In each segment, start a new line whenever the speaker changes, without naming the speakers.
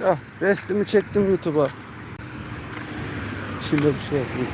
Ah, restimi çektim YouTube'a. Şimdi bir şey yapayım.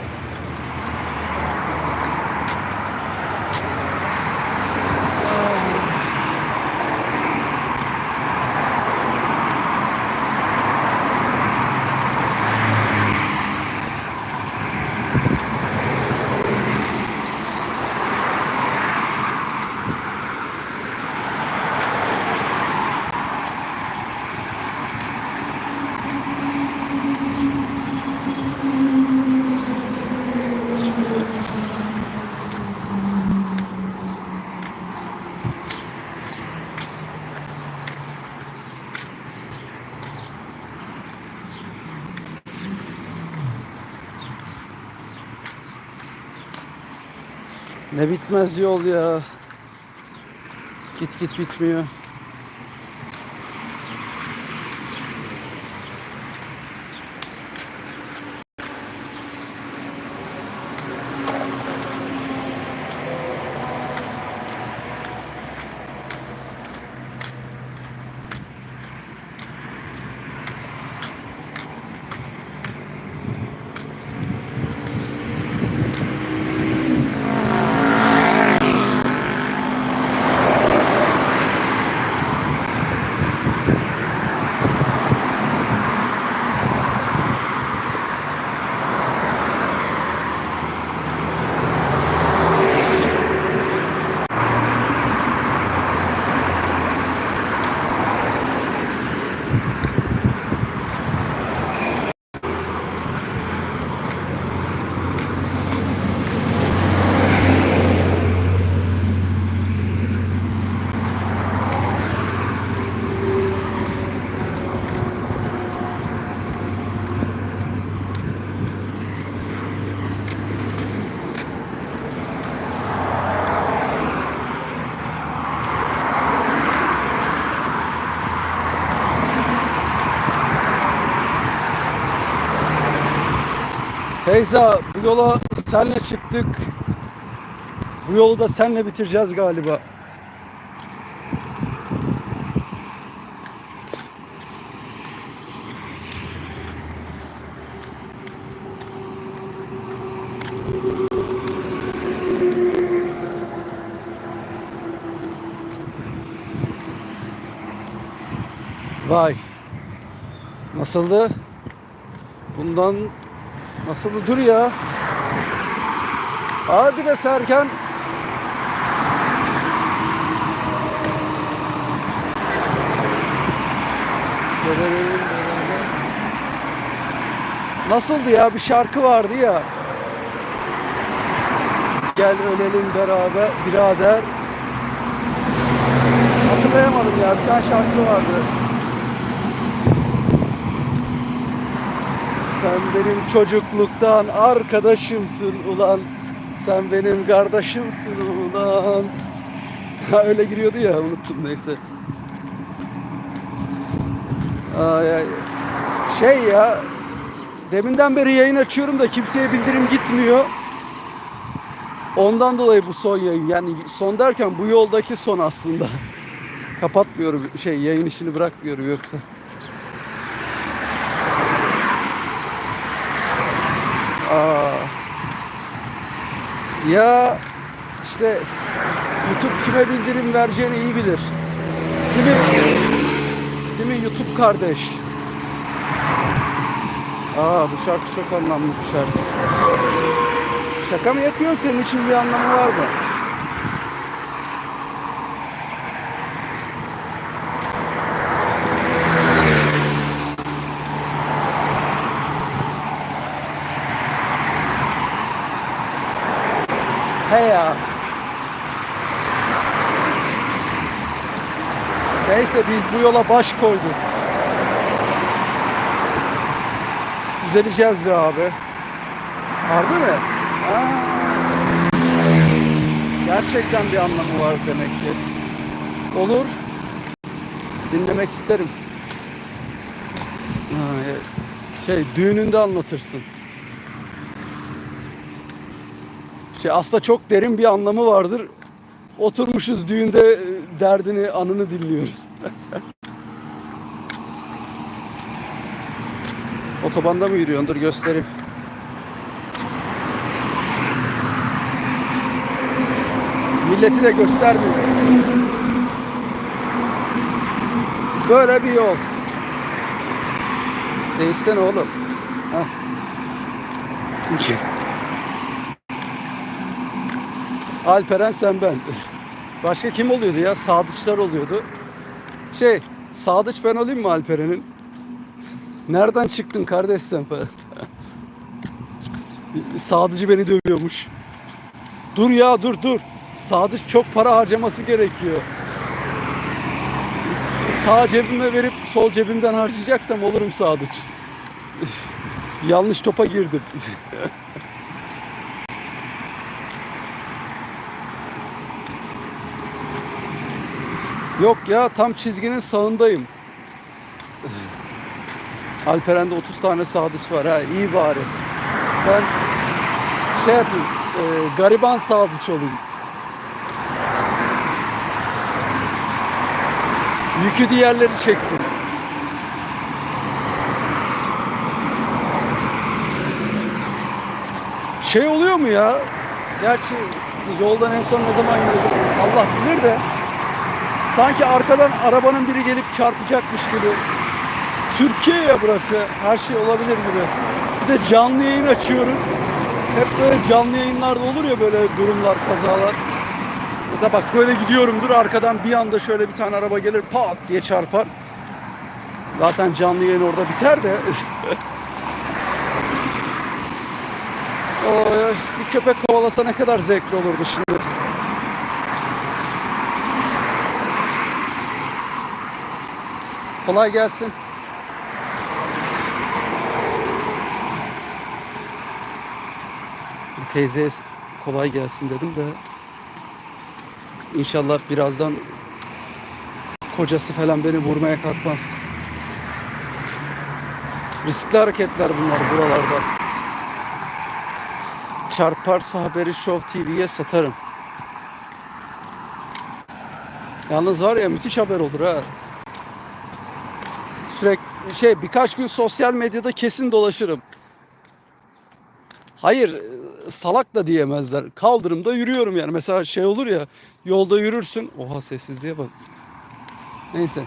Ne bitmez yol ya. Git git bitmiyor. Feyza bu yola senle çıktık. Bu yolu da senle bitireceğiz galiba. Vay. Nasıldı? Bundan nasıldı? Dur ya. Hadi be Serkan. Nasıldı ya? Bir şarkı vardı ya. Gel ölelim beraber birader. Hatırlayamadım ya. Bir tane şarkı vardı. Sen benim çocukluktan arkadaşımsın ulan. Sen benim kardeşimsin ulan. Ha öyle giriyordu ya unuttum neyse. Ay, ay. Şey ya deminden beri yayın açıyorum da kimseye bildirim gitmiyor. Ondan dolayı bu son yayın. Yani son derken bu yoldaki son aslında. Kapatmıyorum şey yayın işini bırakmıyorum yoksa. Aa. Ya işte YouTube kime bildirim vereceğini iyi bilir. Değil mi? Değil mi YouTube kardeş? Aa bu şarkı çok anlamlı bir şarkı. Şaka mı yapıyorsun? Senin için bir anlamı var mı? He ya. Neyse biz bu yola baş koyduk. Düzeleceğiz be abi. Harbi mi? Aa. Gerçekten bir anlamı var demek ki. Olur. Dinlemek isterim. Evet. Şey düğününde anlatırsın. Şey aslında çok derin bir anlamı vardır. Oturmuşuz düğünde e, derdini, anını dinliyoruz. Otobanda mı yürüyorsun? Dur göstereyim. Milleti de göstermiyor. Böyle bir yol. Değişsene oğlum. Heh. Alperen sen ben. Başka kim oluyordu ya? Sadıçlar oluyordu. Şey, Sadıç ben olayım mı Alperen'in? Nereden çıktın kardeş sen falan? Sadıcı beni dövüyormuş. Dur ya dur dur. Sadıç çok para harcaması gerekiyor. Sağ cebime verip sol cebimden harcayacaksam olurum Sadıç. Yanlış topa girdim. Yok ya tam çizginin sağındayım. Alperen'de 30 tane sadıç var ha iyi bari. Ben şey yapayım e, gariban sadıç olayım. Yükü diğerleri çeksin. Şey oluyor mu ya? Gerçi yoldan en son ne zaman yürüdüm Allah bilir de sanki arkadan arabanın biri gelip çarpacakmış gibi. Türkiye ya burası. Her şey olabilir gibi. Bir de canlı yayın açıyoruz. Hep böyle canlı yayınlarda olur ya böyle durumlar, kazalar. Mesela bak böyle gidiyorumdur arkadan bir anda şöyle bir tane araba gelir pat diye çarpar. Zaten canlı yayın orada biter de. Oy, bir köpek kovalasa ne kadar zevkli olurdu şimdi. Kolay gelsin. Bir teyzeye kolay gelsin dedim de İnşallah birazdan kocası falan beni vurmaya kalkmaz. Riskli hareketler bunlar buralarda. Çarparsa haberi Show TV'ye satarım. Yalnız var ya müthiş haber olur ha. Sürekli şey birkaç gün sosyal medyada kesin dolaşırım. Hayır salak da diyemezler. Kaldırımda yürüyorum yani. Mesela şey olur ya yolda yürürsün. Oha sessizliğe bak. Neyse.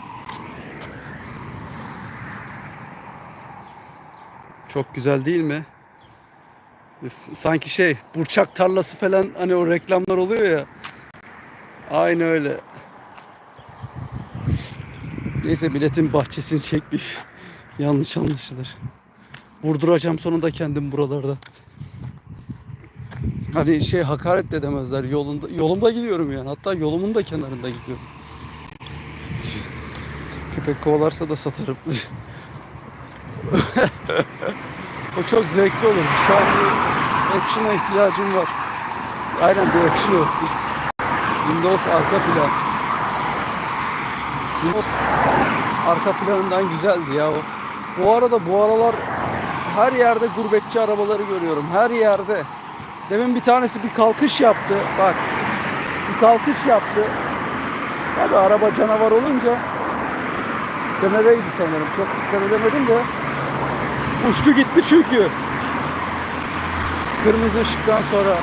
Çok güzel değil mi? Sanki şey burçak tarlası falan hani o reklamlar oluyor ya. Aynı öyle. Neyse milletin bahçesini çekmiş. Yanlış anlaşılır. Vurduracağım sonunda kendim buralarda. Hani şey hakaret de edemezler yolunda yolumda gidiyorum yani hatta yolumun da kenarında gidiyorum. Köpek kovalarsa da satarım. o çok zevkli olur. Şu an action'a ihtiyacım var. Aynen bir action olsun. Windows arka plan. Windows arka planından güzeldi ya o. Bu arada bu aralar her yerde gurbetçi arabaları görüyorum. Her yerde. Demin bir tanesi bir kalkış yaptı. Bak. Bir kalkış yaptı. Tabi araba canavar olunca BMW'ydi sanırım. Çok dikkat edemedim de. Uçtu gitti çünkü. Kırmızı ışıktan sonra.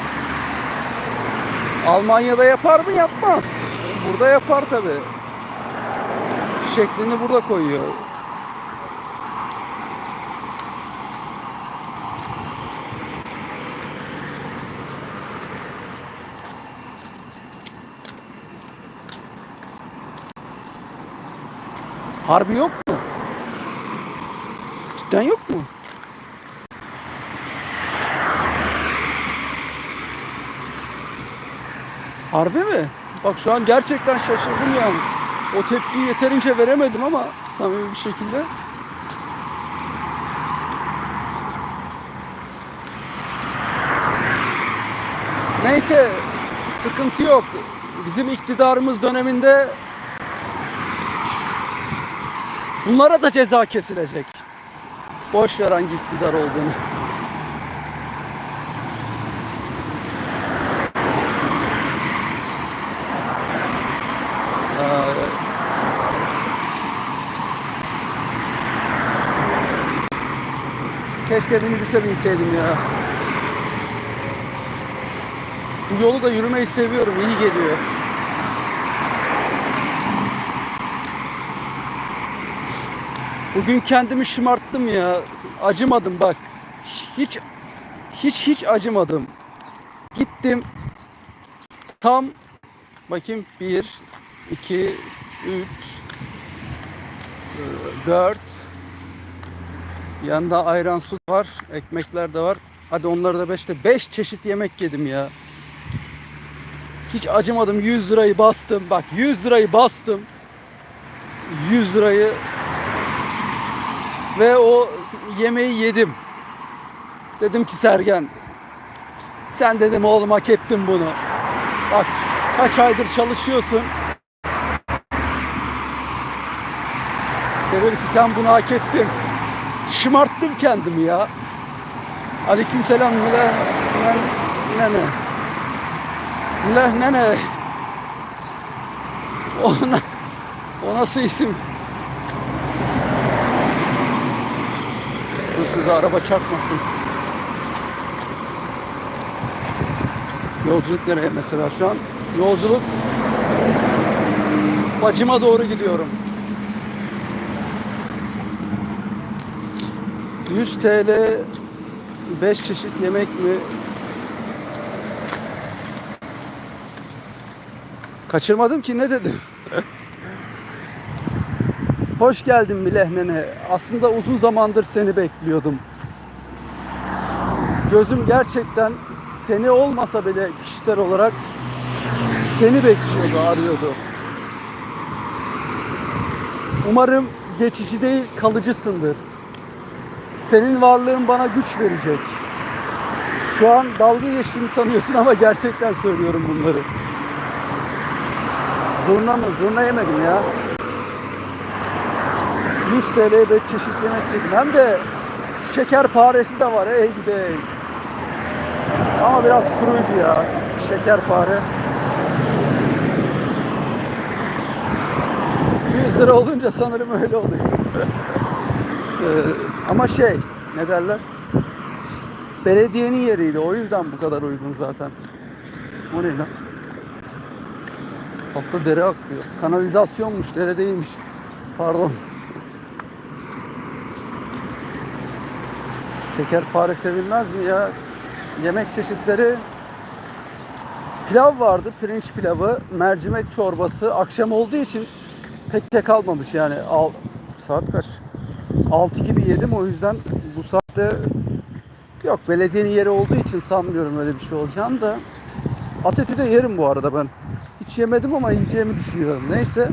Almanya'da yapar mı? Yapmaz. Burada yapar tabi. Şeklini burada koyuyor. Harbi yok mu? Cidden yok mu? Harbi mi? Bak şu an gerçekten şaşırdım yani. O tepkiyi yeterince veremedim ama samimi bir şekilde. Neyse sıkıntı yok. Bizim iktidarımız döneminde bunlara da ceza kesilecek. Boş ver hangi iktidar olduğunu. Aa, Keşke minibüse binseydim ya. Bu yolu da yürümeyi seviyorum. iyi geliyor. Bugün kendimi şımarttım ya. Acımadım bak. Hiç hiç hiç acımadım. Gittim. Tam bakayım 1 2 3 4 Yanında ayran su var, ekmekler de var. Hadi onları da 5'te 5 çeşit yemek yedim ya. Hiç acımadım 100 lirayı bastım. Bak 100 lirayı bastım. 100 lirayı ve o yemeği yedim. Dedim ki Sergen sen dedim oğlum hak ettin bunu. Bak kaç aydır çalışıyorsun. Dedim ki sen bunu hak ettin. Şımarttım kendimi ya. Aleykümselam Milah nene. Milah nene. Ona, o nasıl isim? Dur araba çarpmasın. Yolculuk nereye mesela şu an? Yolculuk bacıma doğru gidiyorum. 100 TL 5 çeşit yemek mi? Kaçırmadım ki ne dedim? Hoş geldin Milehnene. Aslında uzun zamandır seni bekliyordum. Gözüm gerçekten seni olmasa bile kişisel olarak seni bekliyordu, arıyordu. Umarım geçici değil, kalıcısındır. Senin varlığın bana güç verecek. Şu an dalga geçtiğimi sanıyorsun ama gerçekten söylüyorum bunları. Zurna mı? Zurna yemedim ya. 100 TL'ye 5 çeşit yemek yedim. Hem de şekerparesi de var. Ey gidey. Ama biraz kuruydu ya. Şekerpare. 100 lira olunca sanırım öyle oluyor. Ama şey ne derler? Belediyenin yeriydi. O yüzden bu kadar uygun zaten. Bu ne lan? Altta dere akıyor. Kanalizasyonmuş, dere değilmiş. Pardon. Şekerpare sevilmez mi ya? Yemek çeşitleri pilav vardı, pirinç pilavı, mercimek çorbası. Akşam olduğu için pek de kalmamış yani. Al, saat kaç? 6 gibi yedim o yüzden bu saatte yok belediyenin yeri olduğu için sanmıyorum öyle bir şey olacağını da at eti de yerim bu arada ben. Hiç yemedim ama yiyeceğimi düşünüyorum. Neyse.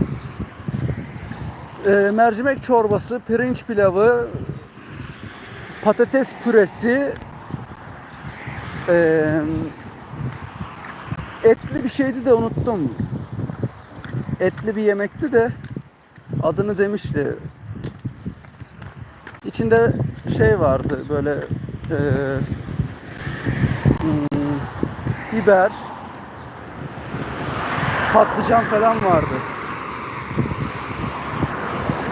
Ee, mercimek çorbası, pirinç pilavı, patates püresi, ee, etli bir şeydi de unuttum. Etli bir yemekti de adını demişti. İçinde şey vardı böyle e, hmm, biber, patlıcan falan vardı.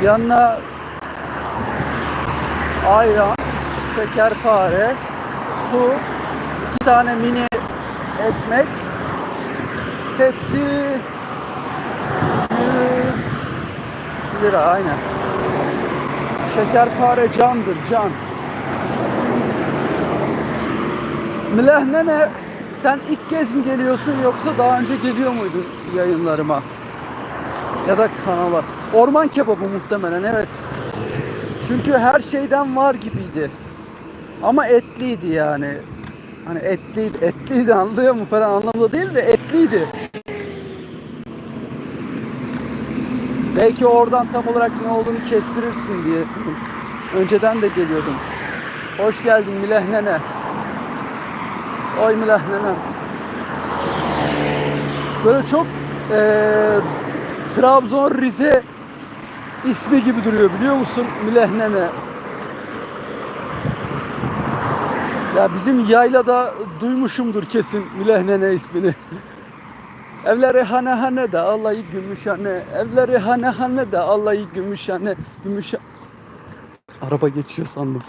Yanına ayran, şekerpare, su, iki tane mini ekmek. Hepsi 100 lira aynen. Şekerpare candır can. Milehnene sen ilk kez mi geliyorsun yoksa daha önce geliyor muydun yayınlarıma? Ya da kanala. Orman kebabı muhtemelen evet. Çünkü her şeyden var gibiydi. Ama etliydi yani. Hani etliydi, etliydi anlıyor mu falan anlamda değil de etliydi. Belki oradan tam olarak ne olduğunu kestirirsin diye. Önceden de geliyordum. Hoş geldin Milah nene. Oy Milah nenem. Böyle çok eee Trabzon Rize ismi gibi duruyor biliyor musun Milah nene? Ya bizim yaylada duymuşumdur kesin Milah nene ismini. Evleri hane hane de Allah'ı gümüşhane. Evleri hane hane de Allah'ı gümüşhane. Gümüş Araba geçiyor sandım.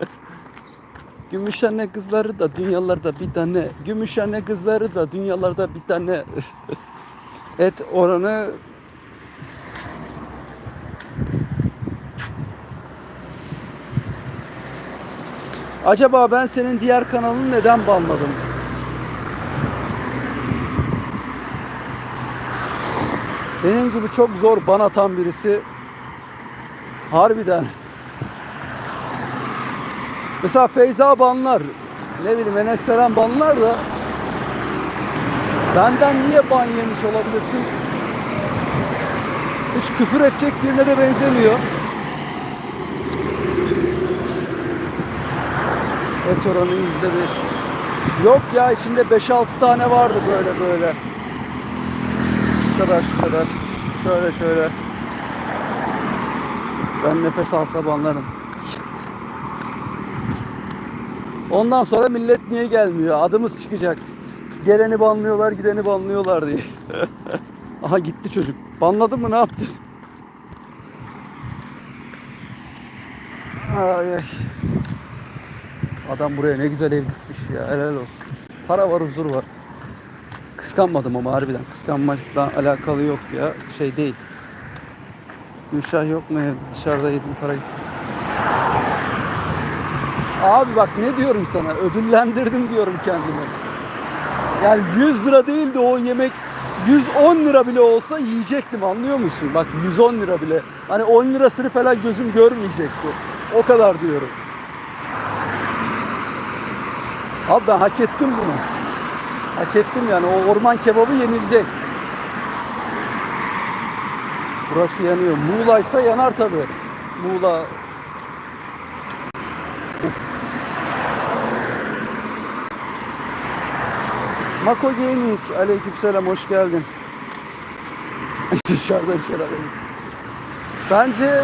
Gümüşhane kızları da dünyalarda bir tane. Gümüşhane kızları da dünyalarda bir tane. Et oranı Acaba ben senin diğer kanalını neden banladım? Benim gibi çok zor ban atan birisi harbiden. Mesela Feyza banlar, ne bileyim Enes falan banlar da benden niye ban yemiş olabilirsin? Hiç küfür edecek birine de benzemiyor. Et oranı yüzde bir. Yok ya içinde 5-6 tane vardı böyle böyle. Kadar şu kadar. Şöyle şöyle. Ben nefes alsa banlarım. Ondan sonra millet niye gelmiyor? Adımız çıkacak. Geleni banlıyorlar, gideni banlıyorlar diye. Aha gitti çocuk. Banladın mı ne yaptın? Ay ay. Adam buraya ne güzel ev dikmiş ya. Helal olsun. Para var, huzur var. Kıskanmadım ama harbiden. Kıskanmakla alakalı yok ya. Şey değil. Gülşah yok mu evde? Dışarıda yedim para gitti. Abi bak ne diyorum sana? Ödüllendirdim diyorum kendimi. Yani 100 lira değil de o yemek 110 lira bile olsa yiyecektim anlıyor musun? Bak 110 lira bile. Hani 10 lirasını falan gözüm görmeyecekti. O kadar diyorum. Abi ben hak ettim bunu. Hak ettim yani o orman kebabı yenilecek. Burası yanıyor. Muğla'ysa yanar tabi. Muğla. Uf. Mako Gaming. Aleykümselam hoş geldin. Dışarıdan alayım. Bence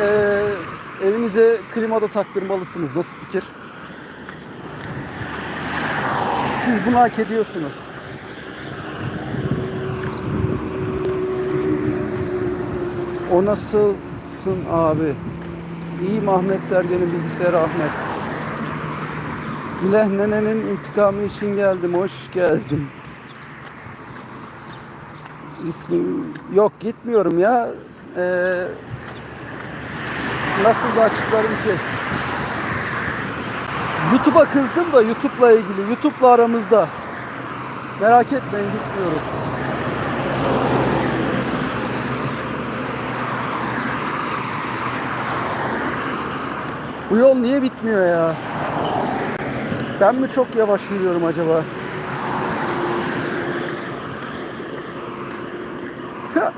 eee, evinize klima da taktırmalısınız. Nasıl fikir? Siz bunu hak ediyorsunuz. O nasılsın abi? İyi Ahmet Sergen'in bilgisayarı Ahmet. Güleh nenenin intikamı için geldim. Hoş geldin. İsmim yok gitmiyorum ya. Ee, nasıl da açıklarım ki? YouTube'a kızdım da YouTube'la ilgili. YouTube'la aramızda. Merak etmeyin gitmiyorum. Bu yol niye bitmiyor ya? Ben mi çok yavaş yürüyorum acaba?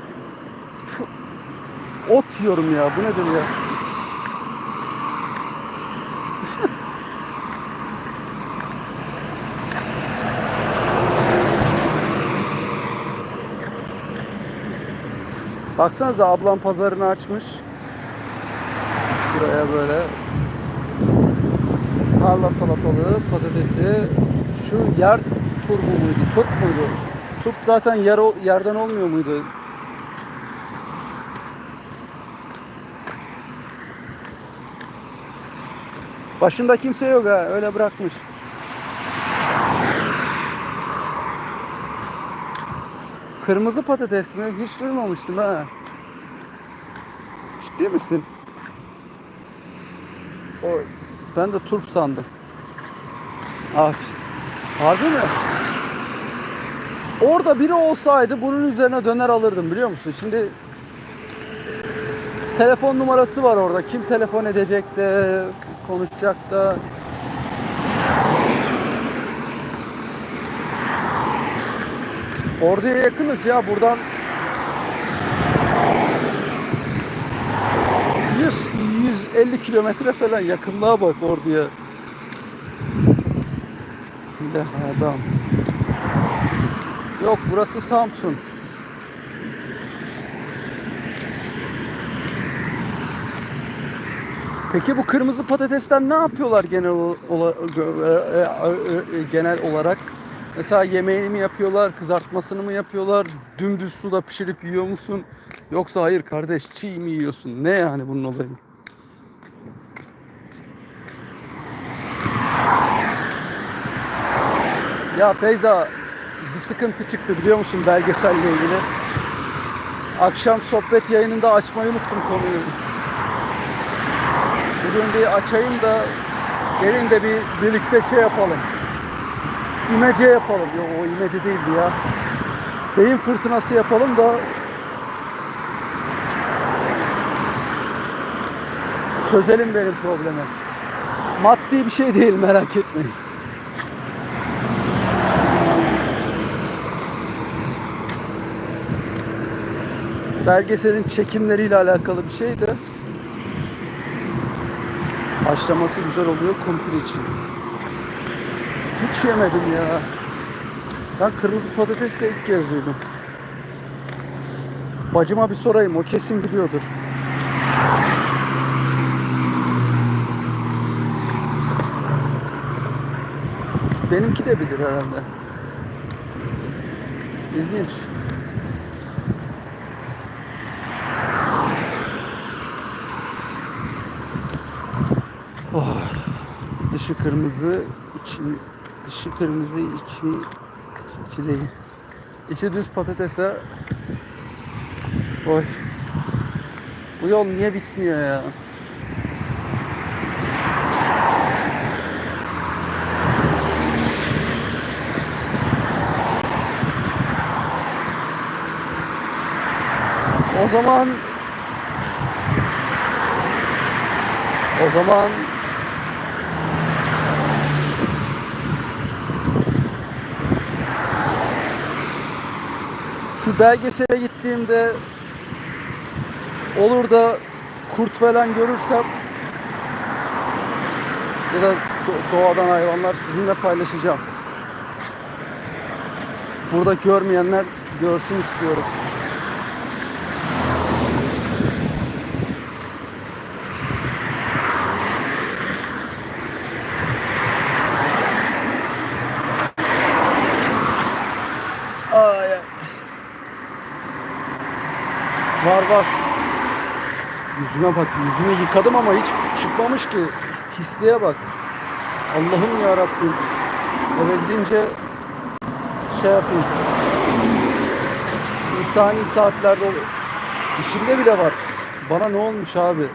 Ot yiyorum ya. Bu nedir ya? Baksanıza ablam pazarını açmış. Buraya böyle tarla salatalığı, patatesi, şu yer turbu muydu, turp muydu? Turp zaten yer, yerden olmuyor muydu? Başında kimse yok ha, öyle bırakmış. Kırmızı patates mi? Hiç duymamıştım ha. Ciddi misin? O, ben de turp sandım. Abi, harbi mi? Orada biri olsaydı bunun üzerine döner alırdım biliyor musun? Şimdi telefon numarası var orada. Kim telefon edecek de konuşacak da. Orduya yakınız ya buradan 100 150 kilometre falan yakınlığa bak orduya. Ne adam. Yok burası Samsun. Peki bu kırmızı patatesten ne yapıyorlar genel e- e- e- genel olarak? Mesela yemeğini mi yapıyorlar, kızartmasını mı yapıyorlar, dümdüz suda pişirip yiyor musun? Yoksa hayır kardeş çiğ mi yiyorsun? Ne yani bunun olayı? Ya Feyza bir sıkıntı çıktı biliyor musun belgeselle ilgili? Akşam sohbet yayınında açmayı unuttum konuyu. Bugün bir açayım da gelin de bir birlikte şey yapalım. İmece yapalım. Yok o imece değildi ya. Beyin fırtınası yapalım da çözelim benim problemi. Maddi bir şey değil merak etmeyin. belgeselin çekimleriyle alakalı bir şey de haşlaması güzel oluyor kumpir için. Hiç yemedim ya. Ben kırmızı patates de ilk kez duydum. Bacıma bir sorayım o kesin biliyordur. Benimki de bilir herhalde. İlginç. Oh. Dışı kırmızı, içi dışı kırmızı, içi içi değil. İçi düz patatese. Oy. Bu yol niye bitmiyor ya? O zaman O zaman şu belgesele gittiğimde olur da kurt falan görürsem ya da do- doğadan hayvanlar sizinle paylaşacağım. Burada görmeyenler görsün istiyorum. Var var. Yüzüme bak. Yüzümü yıkadım ama hiç çıkmamış ki. Pisliğe bak. Allah'ım ya Rabbim. Gidince şey yapayım. İnsani saatlerde oluyor. Dişimde bile var. Bana ne olmuş abi?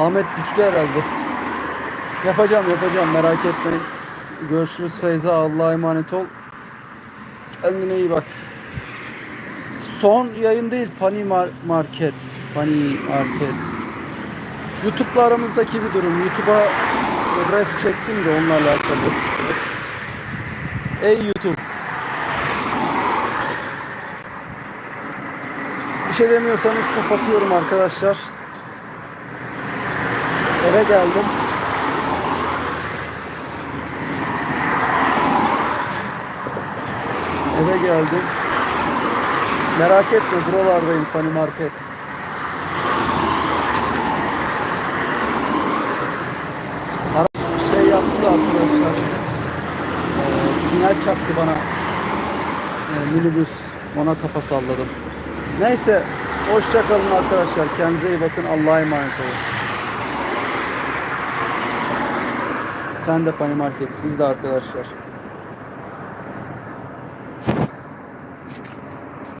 Ahmet düştü herhalde. Yapacağım yapacağım merak etmeyin. Görüşürüz Feyza. Allah'a emanet ol. Kendine iyi bak. Son yayın değil Funny Mar- Market. Funny Market. YouTube'la aramızdaki bir durum. YouTube'a res çektim de onunla alakalı. Ey YouTube. Bir şey demiyorsanız kapatıyorum arkadaşlar. Eve geldim. Eve geldim. Merak etme buralardayım Funny Market. Şey yaptı arkadaşlar. Ee, sinyal çaktı bana. Ee, minibüs. Ona kafa salladım. Neyse. Hoşça kalın arkadaşlar. Kendinize iyi bakın. Allah'a emanet olun. Sen de Funny Market. Siz de arkadaşlar.